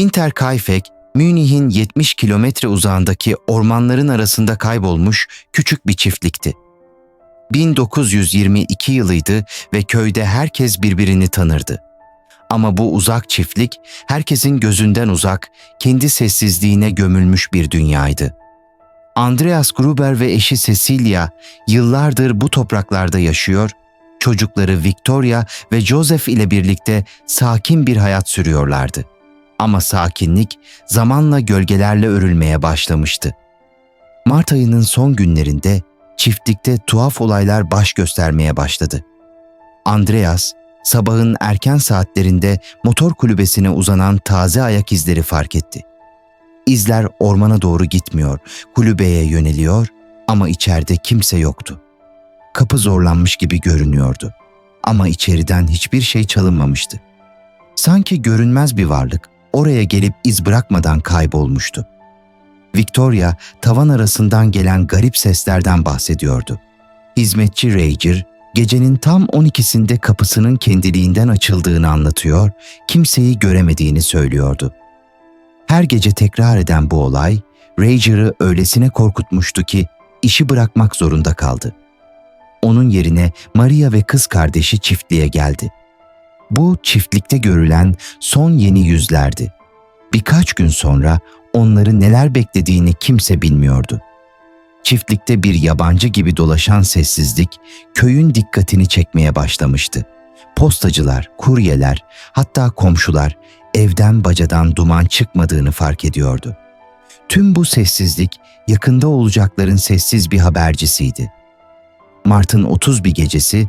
Hinterkaifeck, Münih'in 70 kilometre uzağındaki ormanların arasında kaybolmuş küçük bir çiftlikti. 1922 yılıydı ve köyde herkes birbirini tanırdı. Ama bu uzak çiftlik herkesin gözünden uzak, kendi sessizliğine gömülmüş bir dünyaydı. Andreas Gruber ve eşi Cecilia yıllardır bu topraklarda yaşıyor, çocukları Victoria ve Joseph ile birlikte sakin bir hayat sürüyorlardı. Ama sakinlik zamanla gölgelerle örülmeye başlamıştı. Mart ayının son günlerinde çiftlikte tuhaf olaylar baş göstermeye başladı. Andreas, sabahın erken saatlerinde motor kulübesine uzanan taze ayak izleri fark etti. İzler ormana doğru gitmiyor, kulübeye yöneliyor ama içeride kimse yoktu. Kapı zorlanmış gibi görünüyordu. Ama içeriden hiçbir şey çalınmamıştı. Sanki görünmez bir varlık oraya gelip iz bırakmadan kaybolmuştu. Victoria tavan arasından gelen garip seslerden bahsediyordu. Hizmetçi Rager gecenin tam 12'sinde kapısının kendiliğinden açıldığını anlatıyor, kimseyi göremediğini söylüyordu. Her gece tekrar eden bu olay Rager'ı öylesine korkutmuştu ki işi bırakmak zorunda kaldı. Onun yerine Maria ve kız kardeşi çiftliğe geldi. Bu çiftlikte görülen son yeni yüzlerdi. Birkaç gün sonra onları neler beklediğini kimse bilmiyordu. Çiftlikte bir yabancı gibi dolaşan sessizlik köyün dikkatini çekmeye başlamıştı. Postacılar, kuryeler, hatta komşular evden bacadan duman çıkmadığını fark ediyordu. Tüm bu sessizlik yakında olacakların sessiz bir habercisiydi. Mart'ın 30 bir gecesi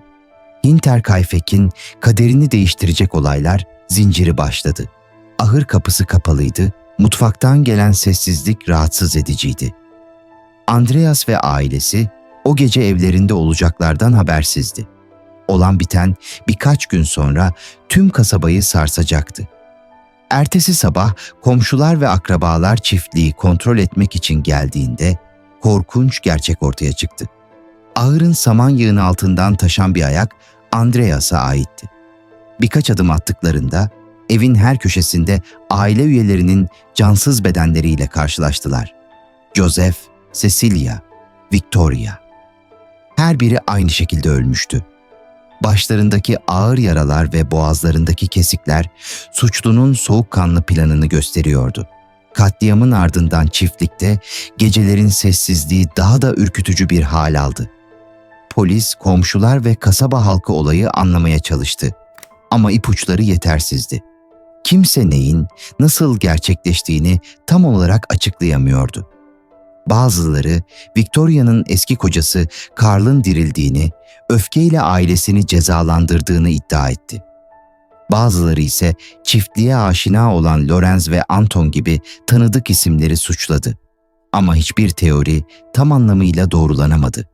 Hinterkaifeck'in kaderini değiştirecek olaylar zinciri başladı. Ahır kapısı kapalıydı, mutfaktan gelen sessizlik rahatsız ediciydi. Andreas ve ailesi o gece evlerinde olacaklardan habersizdi. Olan biten birkaç gün sonra tüm kasabayı sarsacaktı. Ertesi sabah komşular ve akrabalar çiftliği kontrol etmek için geldiğinde korkunç gerçek ortaya çıktı. Ahırın saman yığını altından taşan bir ayak Andreas'a aitti. Birkaç adım attıklarında evin her köşesinde aile üyelerinin cansız bedenleriyle karşılaştılar. Joseph, Cecilia, Victoria. Her biri aynı şekilde ölmüştü. Başlarındaki ağır yaralar ve boğazlarındaki kesikler suçlunun soğukkanlı planını gösteriyordu. Katliamın ardından çiftlikte gecelerin sessizliği daha da ürkütücü bir hal aldı. Polis, komşular ve kasaba halkı olayı anlamaya çalıştı. Ama ipuçları yetersizdi. Kimse neyin, nasıl gerçekleştiğini tam olarak açıklayamıyordu. Bazıları Victoria'nın eski kocası Karl'ın dirildiğini, öfkeyle ailesini cezalandırdığını iddia etti. Bazıları ise çiftliğe aşina olan Lorenz ve Anton gibi tanıdık isimleri suçladı. Ama hiçbir teori tam anlamıyla doğrulanamadı.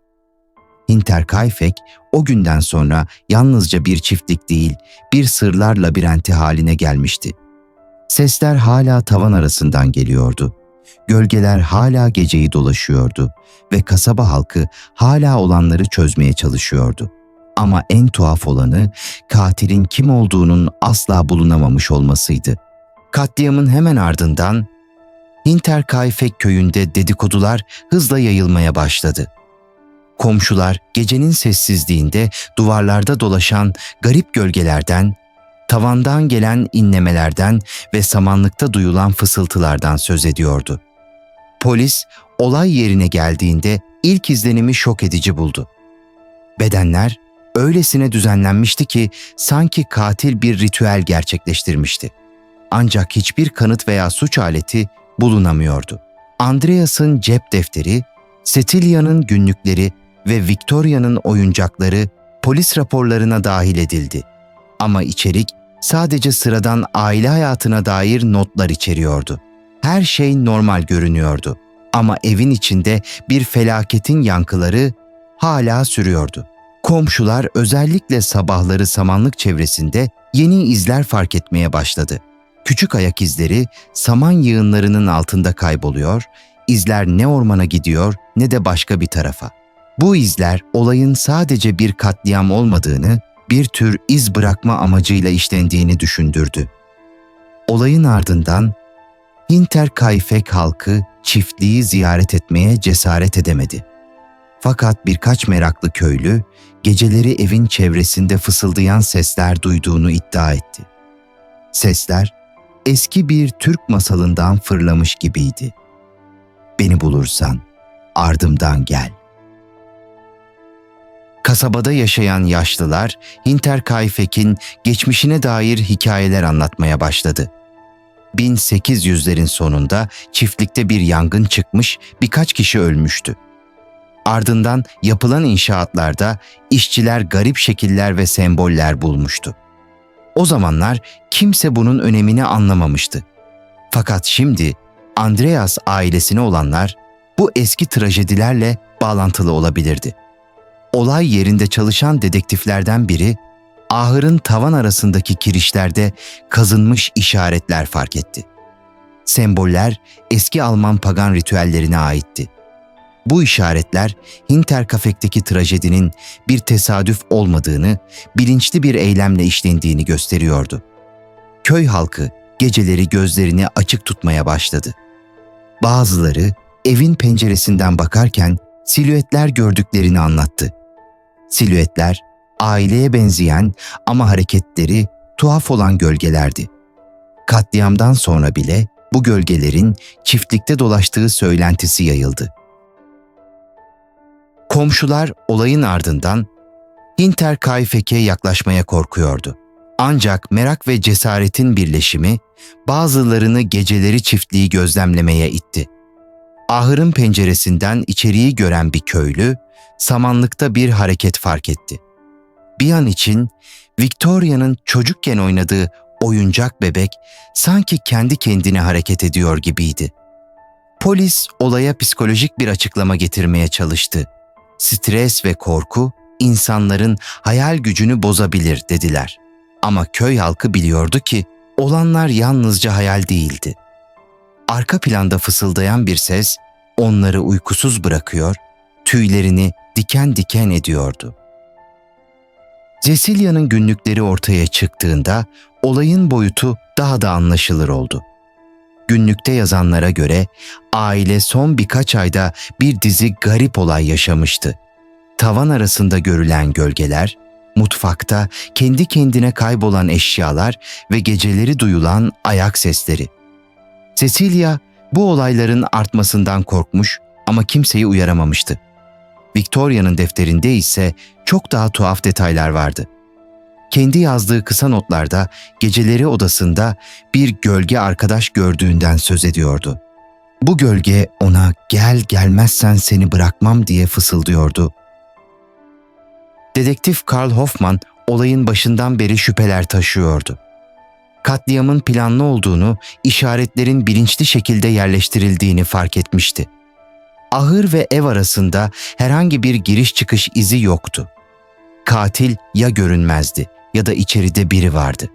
Hinterkaifeck o günden sonra yalnızca bir çiftlik değil, bir sırlar labirenti haline gelmişti. Sesler hala tavan arasından geliyordu. Gölgeler hala geceyi dolaşıyordu ve kasaba halkı hala olanları çözmeye çalışıyordu. Ama en tuhaf olanı katilin kim olduğunun asla bulunamamış olmasıydı. Katliamın hemen ardından Hinterkaifeck köyünde dedikodular hızla yayılmaya başladı. Komşular gecenin sessizliğinde duvarlarda dolaşan garip gölgelerden, tavandan gelen inlemelerden ve samanlıkta duyulan fısıltılardan söz ediyordu. Polis olay yerine geldiğinde ilk izlenimi şok edici buldu. Bedenler öylesine düzenlenmişti ki sanki katil bir ritüel gerçekleştirmişti. Ancak hiçbir kanıt veya suç aleti bulunamıyordu. Andreas'ın cep defteri, Cecilia'nın günlükleri ve Victoria'nın oyuncakları polis raporlarına dahil edildi. Ama içerik sadece sıradan aile hayatına dair notlar içeriyordu. Her şey normal görünüyordu ama evin içinde bir felaketin yankıları hala sürüyordu. Komşular özellikle sabahları samanlık çevresinde yeni izler fark etmeye başladı. Küçük ayak izleri saman yığınlarının altında kayboluyor, izler ne ormana gidiyor ne de başka bir tarafa. Bu izler olayın sadece bir katliam olmadığını, bir tür iz bırakma amacıyla işlendiğini düşündürdü. Olayın ardından Hinterkaifeck halkı çiftliği ziyaret etmeye cesaret edemedi. Fakat birkaç meraklı köylü geceleri evin çevresinde fısıldayan sesler duyduğunu iddia etti. Sesler eski bir Türk masalından fırlamış gibiydi. Beni bulursan ardımdan gel. Kasabada yaşayan yaşlılar Hinterkaifeck'in geçmişine dair hikayeler anlatmaya başladı. 1800'lerin sonunda çiftlikte bir yangın çıkmış, birkaç kişi ölmüştü. Ardından yapılan inşaatlarda işçiler garip şekiller ve semboller bulmuştu. O zamanlar kimse bunun önemini anlamamıştı. Fakat şimdi Andreas ailesine olanlar bu eski trajedilerle bağlantılı olabilirdi. Olay yerinde çalışan dedektiflerden biri ahırın tavan arasındaki kirişlerde kazınmış işaretler fark etti. Semboller eski Alman pagan ritüellerine aitti. Bu işaretler Hinterkaifeck'teki trajedinin bir tesadüf olmadığını, bilinçli bir eylemle işlendiğini gösteriyordu. Köy halkı geceleri gözlerini açık tutmaya başladı. Bazıları evin penceresinden bakarken silüetler gördüklerini anlattı. Silüetler aileye benzeyen ama hareketleri tuhaf olan gölgelerdi. Katliamdan sonra bile bu gölgelerin çiftlikte dolaştığı söylentisi yayıldı. Komşular olayın ardından Hinterkaifeck'e yaklaşmaya korkuyordu. Ancak merak ve cesaretin birleşimi bazılarını geceleri çiftliği gözlemlemeye itti. Ahırın penceresinden içeriği gören bir köylü samanlıkta bir hareket fark etti. Bir an için Victoria'nın çocukken oynadığı oyuncak bebek sanki kendi kendine hareket ediyor gibiydi. Polis olaya psikolojik bir açıklama getirmeye çalıştı. Stres ve korku insanların hayal gücünü bozabilir dediler. Ama köy halkı biliyordu ki olanlar yalnızca hayal değildi. Arka planda fısıldayan bir ses onları uykusuz bırakıyor, tüylerini diken diken ediyordu. Cecilia'nın günlükleri ortaya çıktığında olayın boyutu daha da anlaşılır oldu. Günlükte yazanlara göre aile son birkaç ayda bir dizi garip olay yaşamıştı. Tavan arasında görülen gölgeler, mutfakta kendi kendine kaybolan eşyalar ve geceleri duyulan ayak sesleri. Cecilia bu olayların artmasından korkmuş ama kimseyi uyaramamıştı. Victoria'nın defterinde ise çok daha tuhaf detaylar vardı. Kendi yazdığı kısa notlarda geceleri odasında bir gölge arkadaş gördüğünden söz ediyordu. Bu gölge ona gel gelmezsen seni bırakmam diye fısıldıyordu. Dedektif Karl Hoffman olayın başından beri şüpheler taşıyordu. Katliamın planlı olduğunu, işaretlerin bilinçli şekilde yerleştirildiğini fark etmişti. Ahır ve ev arasında herhangi bir giriş çıkış izi yoktu. Katil ya görünmezdi ya da içeride biri vardı.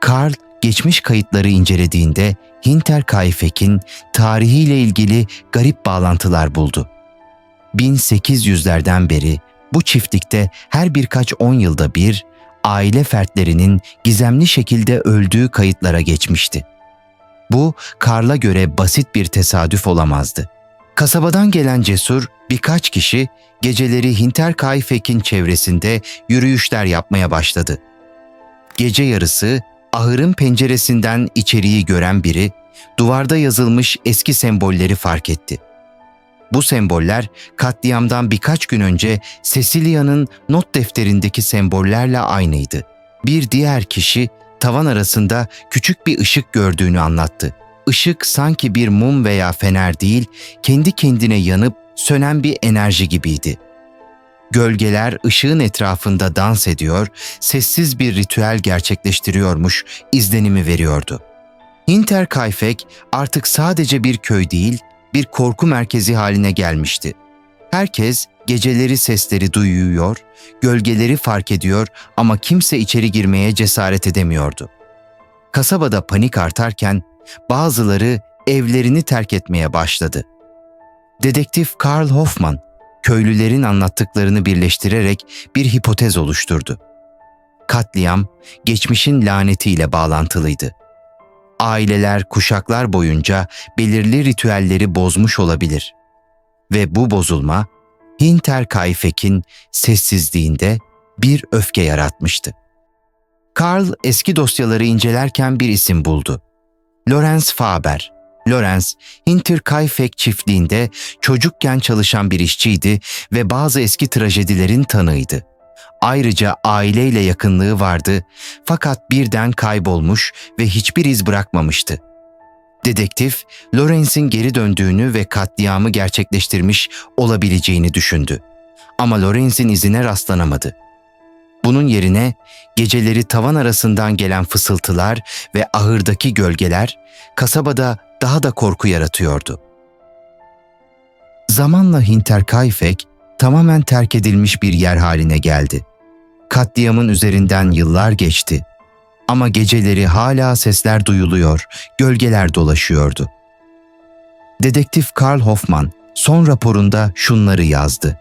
Karl geçmiş kayıtları incelediğinde Hinterkaifeck'in tarihiyle ilgili garip bağlantılar buldu. 1800'lerden beri bu çiftlikte her birkaç on yılda bir aile fertlerinin gizemli şekilde öldüğü kayıtlara geçmişti. Bu Karl'a göre basit bir tesadüf olamazdı. Kasabadan gelen cesur birkaç kişi geceleri Hinterkaifeck'in çevresinde yürüyüşler yapmaya başladı. Gece yarısı ahırın penceresinden içeriği gören biri duvarda yazılmış eski sembolleri fark etti. Bu semboller katliamdan birkaç gün önce Cecilia'nın not defterindeki sembollerle aynıydı. Bir diğer kişi tavan arasında küçük bir ışık gördüğünü anlattı. Işık sanki bir mum veya fener değil, kendi kendine yanıp sönen bir enerji gibiydi. Gölgeler ışığın etrafında dans ediyor, sessiz bir ritüel gerçekleştiriyormuş izlenimi veriyordu. Hinterkaifeck artık sadece bir köy değil, bir korku merkezi haline gelmişti. Herkes geceleri sesleri duyuyor, gölgeleri fark ediyor ama kimse içeri girmeye cesaret edemiyordu. Kasabada panik artarken bazıları evlerini terk etmeye başladı. Dedektif Karl Hoffman, köylülerin anlattıklarını birleştirerek bir hipotez oluşturdu. Katliam, geçmişin lanetiyle bağlantılıydı. Aileler kuşaklar boyunca belirli ritüelleri bozmuş olabilir. Ve bu bozulma Hinter Kayfek'in sessizliğinde bir öfke yaratmıştı. Karl eski dosyaları incelerken bir isim buldu. Lorenz Faber. Lorenz, Hinterkaifeck çiftliğinde çocukken çalışan bir işçiydi ve bazı eski trajedilerin tanığıydı. Ayrıca aileyle yakınlığı vardı fakat birden kaybolmuş ve hiçbir iz bırakmamıştı. Dedektif, Lorenz'in geri döndüğünü ve katliamı gerçekleştirmiş olabileceğini düşündü. Ama Lorenz'in izine rastlanamadı. Bunun yerine geceleri tavan arasından gelen fısıltılar ve ahırdaki gölgeler kasabada daha da korku yaratıyordu. Zamanla Hinterkaifeck tamamen terk edilmiş bir yer haline geldi. Katliamın üzerinden yıllar geçti. Ama geceleri hala sesler duyuluyor, gölgeler dolaşıyordu. Dedektif Karl Hoffman son raporunda şunları yazdı.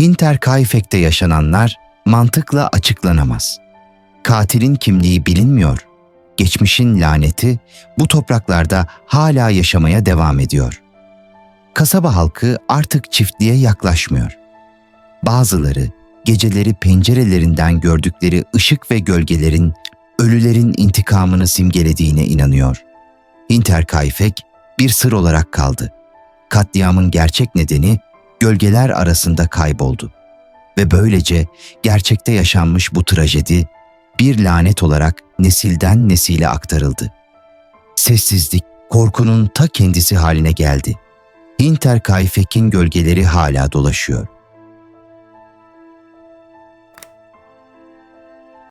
Hinterkaifeck'te yaşananlar mantıkla açıklanamaz. Katilin kimliği bilinmiyor. Geçmişin laneti bu topraklarda hala yaşamaya devam ediyor. Kasaba halkı artık çiftliğe yaklaşmıyor. Bazıları geceleri pencerelerinden gördükleri ışık ve gölgelerin ölülerin intikamını simgelediğine inanıyor. Hinterkaifeck bir sır olarak kaldı. Katliamın gerçek nedeni gölgeler arasında kayboldu ve böylece gerçekte yaşanmış bu trajedi bir lanet olarak nesilden nesile aktarıldı. Sessizlik korkunun ta kendisi haline geldi. Hinterkaifeck'in gölgeleri hala dolaşıyor.